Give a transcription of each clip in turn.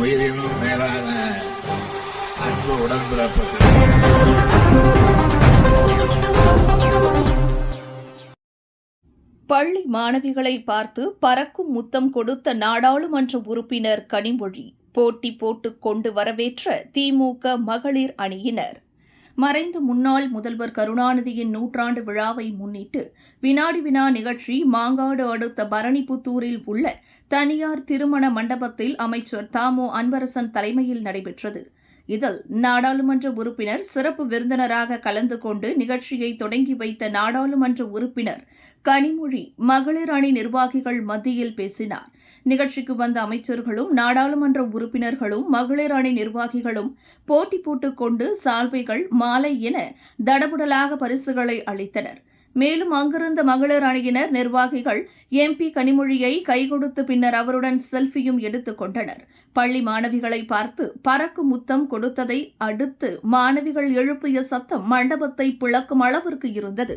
உயிரினும் மேலான அன்பு உடன்பிறப்புகள். பள்ளி மாணவிகளை பார்த்து பறக்கும் முத்தம் கொடுத்த நாடாளுமன்ற உறுப்பினர் கனிமொழி போட்டி போட்டு கொண்டு வரவேற்ற திமுக மகளிர் அணியினர். மறைந்த முன்னாள் முதல்வர் கருணாநிதியின் நூற்றாண்டு விழாவை முன்னிட்டு வினாடி வினா நிகழ்ச்சி மாங்காடு அடுத்த பரணிபுத்தூரில் உள்ள தனியார் திருமண மண்டபத்தில் அமைச்சர் தாமோ அன்பரசன் தலைமையில் நடைபெற்றது. இதில் நாடாளுமன்ற உறுப்பினர் சிறப்பு விருந்தினராக கலந்து கொண்டு நிகழ்ச்சியை தொடங்கி வைத்த நாடாளுமன்ற உறுப்பினர் கனிமொழி மகளிர் அணி நிர்வாகிகள் மத்தியில் பேசினார். நிகழ்ச்சிக்கு வந்த அமைச்சர்களும் நாடாளுமன்ற உறுப்பினர்களும் மகளிர் அணி நிர்வாகிகளும் போட்டி போட்டுக் கொண்டு சால்வைகள் மாலை என தடபுடலாக பரிசுகளை அளித்தனர். மேலும் அங்கிருந்த மகளிர் அணியினர் நிர்வாகிகள் எம்பி கனிமொழியை கைகொடுத்து பின்னர் அவருடன் செல்ஃபியும் எடுத்துக் கொண்டனர். பள்ளி மாணவிகளை பார்த்து பறக்கு முத்தம் கொடுத்ததை அடுத்து மாணவிகள் எழுப்பிய சத்தம் மண்டபத்தை பிளக்கும் அளவிற்கு இருந்தது.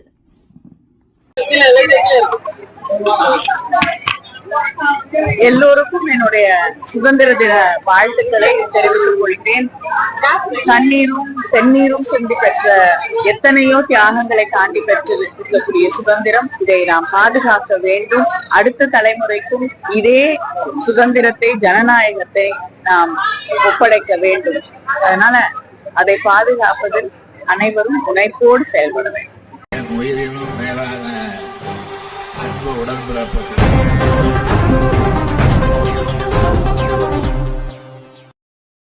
எல்லோருக்கும் என்னுடைய சுதந்திர தின வாழ்த்துக்களை தெரிவித்துக் கொள்கிறேன். தண்ணீரும் செந்நீரும் சிந்தி பெற்ற எத்தனையோ தியாகங்களை தாண்டி பெற்று இருக்கக்கூடிய சுதந்திரம் இதை நாம் பாதுகாக்க வேண்டும். அடுத்த தலைமுறைக்கும் இதே சுதந்திரத்தை ஜனநாயகத்தை நாம் ஒப்படைக்க வேண்டும். அதனால அதை பாதுகாப்பதில் அனைவரும் முனைப்போடு செயல்பட வேண்டும். உயிரினும் மேலான அன்பு உடன்பிறப்புகள்.